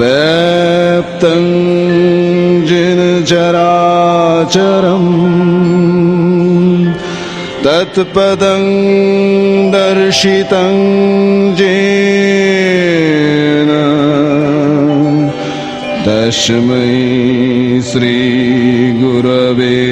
व्याप्तं जिन चराचरम् तत्पदं दर्शितं जेन तस्मै श्रीगुरवे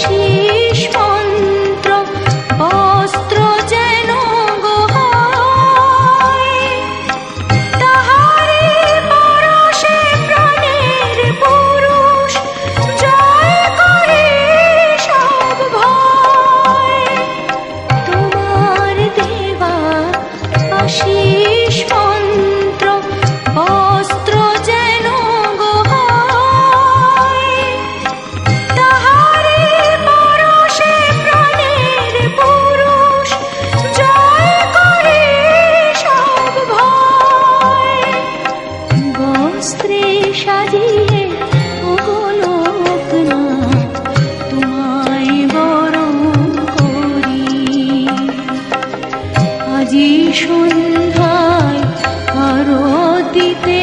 心。সন্ধ্যায় আরও দিতে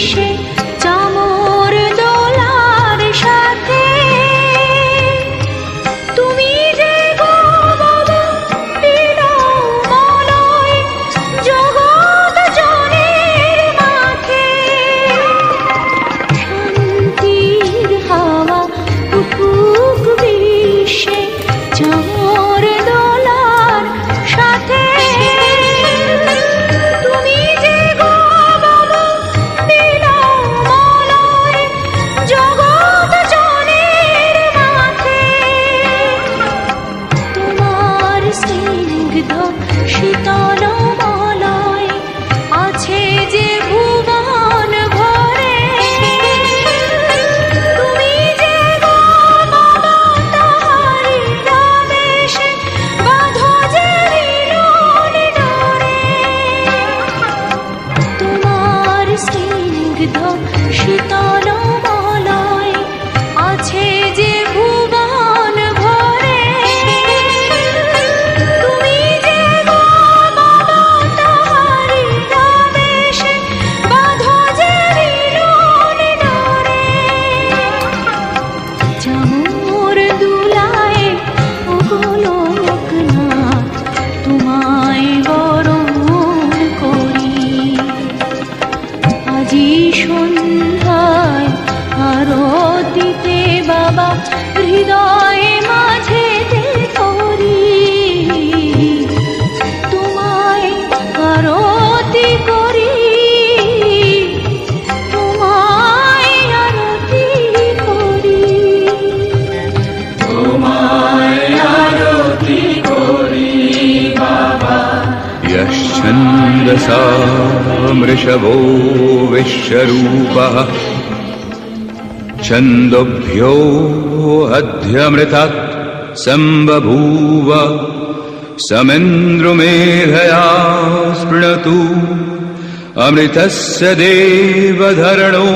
wish मृषभो विश्वरूपः। छन्दोभ्यो अध्यमृतात् सम्बभूव। समिन्द्रुमेधया स्पृणतु। अमृतस्य देवधरणो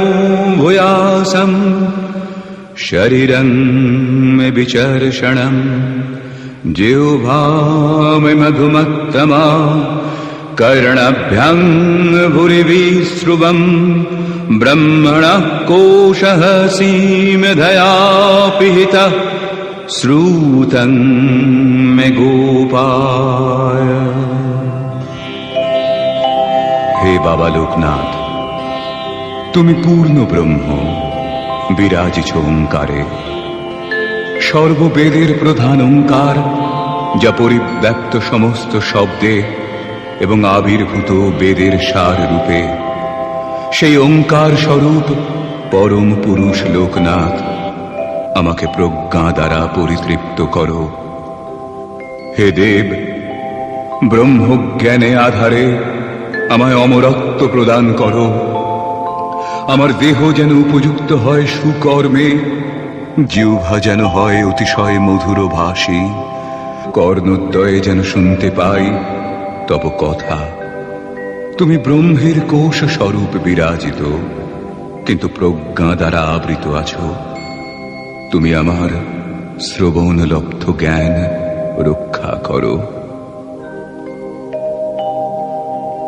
भूयासम्। शरीरं मे विचर्षणम् जिह्वामि मधुमत्तमा कर्णभ्यं भुरिविश्रुवम् ब्रह्मणः कोशः सीमधया पिहितः श्रूतं मे गोपाय হে বাবা লোকনাথ তুমি পূর্ণ ব্রহ্ম বিরাজিছ ওঙ্কারে সর্ববেদের প্রধান ওঙ্কার যা পরিব্যাপ্ত সমস্ত শব্দে এবং আবির্ভূত বেদের সার রূপে। সেই ওঙ্কার স্বরূপ পরম পুরুষ লোকনাথ, আমাকে প্রজ্ঞা দ্বারা পরিতৃপ্ত করো। হে দেব, ব্রহ্মজ্ঞানে আধারে আমায় অমরত্ব প্রদান করো। আমার দেহ যেন উপযুক্ত হয় সুকর্মে, জিহ্বা যেন হয় অতিশয় মধুর ভাষী কর্ণোদ্দয়ে যেন শুনতে পাই তব কথা তুমি ব্রহ্মের কোষ স্বরূপ বিরাজিত কিন্তু প্রজ্ঞা দ্বারা আবৃত আছো তুমি আমার শ্রবণ লব্ধ জ্ঞান রক্ষা করো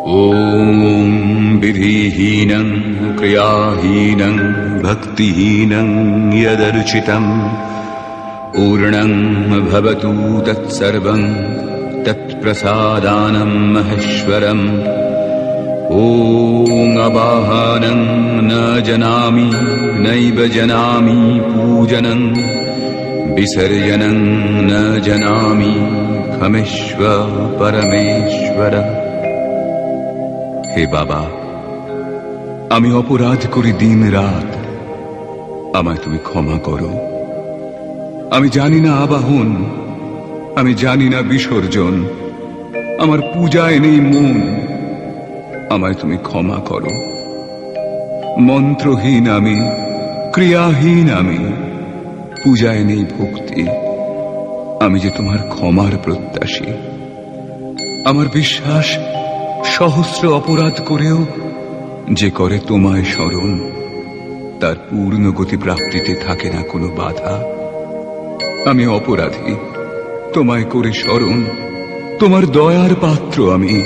ॐ विधिहीनं क्रियाहीनं भक्तिहीनं यदर्चितम् पूर्णं भवतु तत्सर्वं तत्प्रसादानं महेश्वरम् ॐ अवाहनं न जनामि नैव जनामि पूजनं विसर्जनं न जनामि खमिष्व परमेश्वर হে বাবা আমি অপরাধ করি দিন রাত আমায় তুমি ক্ষমা করো আমি জানি না আবাহন আমি জানি না বিসর্জন আমার পূজায় নেই মন। আমায় তুমি ক্ষমা করো। মন্ত্রহীন আমি, ক্রিয়াহীন আমি, পূজায় নেই ভক্তি। আমি যে তোমার ক্ষমার প্রত্যাশী। আমার বিশ্বাস সহস্র অপরাধ করেও যে করে তোমায় স্মরণ, তার পূর্ণ গতি প্রাপ্তিতে থাকে না কোনো বাধা। আমি অপরাধী, তোমায় করে স্মরণ। তোমার দয়ার পাত্র আমি।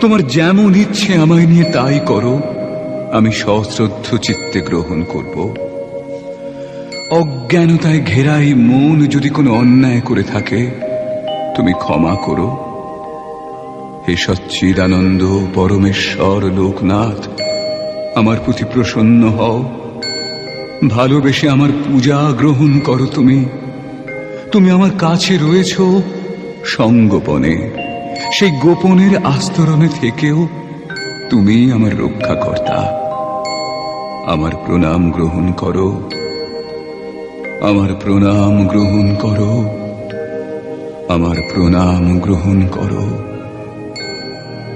তোমার যেমন ইচ্ছে আমায় নিয়ে তাই করো, আমি সশ্রদ্ধ চিত্তে গ্রহণ করব। অজ্ঞানতায় ঘেরাই মন যদি কোনো অন্যায় করে থাকে, তুমি ক্ষমা করো। হে সচ্চিদানন্দ পরমেশ্বর লোকনাথ, আমার প্রতি প্রসন্ন হও। ভালোবেসে আমার পূজা গ্রহণ করো তুমি। তুমি আমার কাছে রয়েছ সঙ্গোপনে সেই গোপনের আস্তরণে থেকেও তুমি আমার রক্ষাকর্তা আমার প্রণাম গ্রহণ করো আমার প্রণাম গ্রহণ করো আমার প্রণাম গ্রহণ করো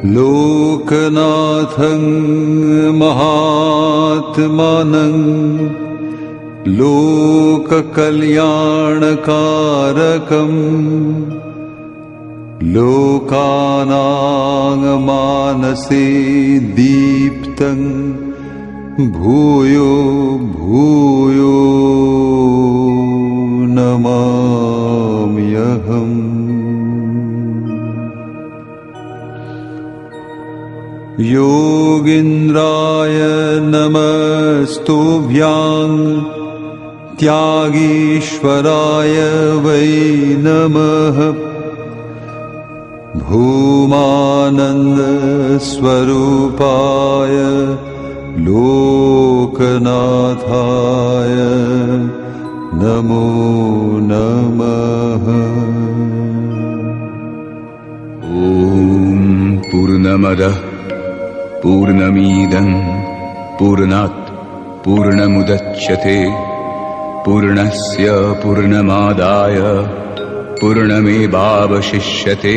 लोकनाथं महात्मानं लोककल्याणकारकम् लोकानाङ्मानसे दीप्तं भूयो भूयो नमाम्यहम्। योगीन्द्राय नमस्तुभ्यां त्यागीश्वराय वै नमः भूमानन्दस्वरूपाय लोकनाथाय नमो नमः। ॐ पूर्णमदः पूर्णमीदं पूर्णात् पूर्णमुदच्यते पूर्णस्य पूर्णमादाय पूर्णमेवावशिष्यते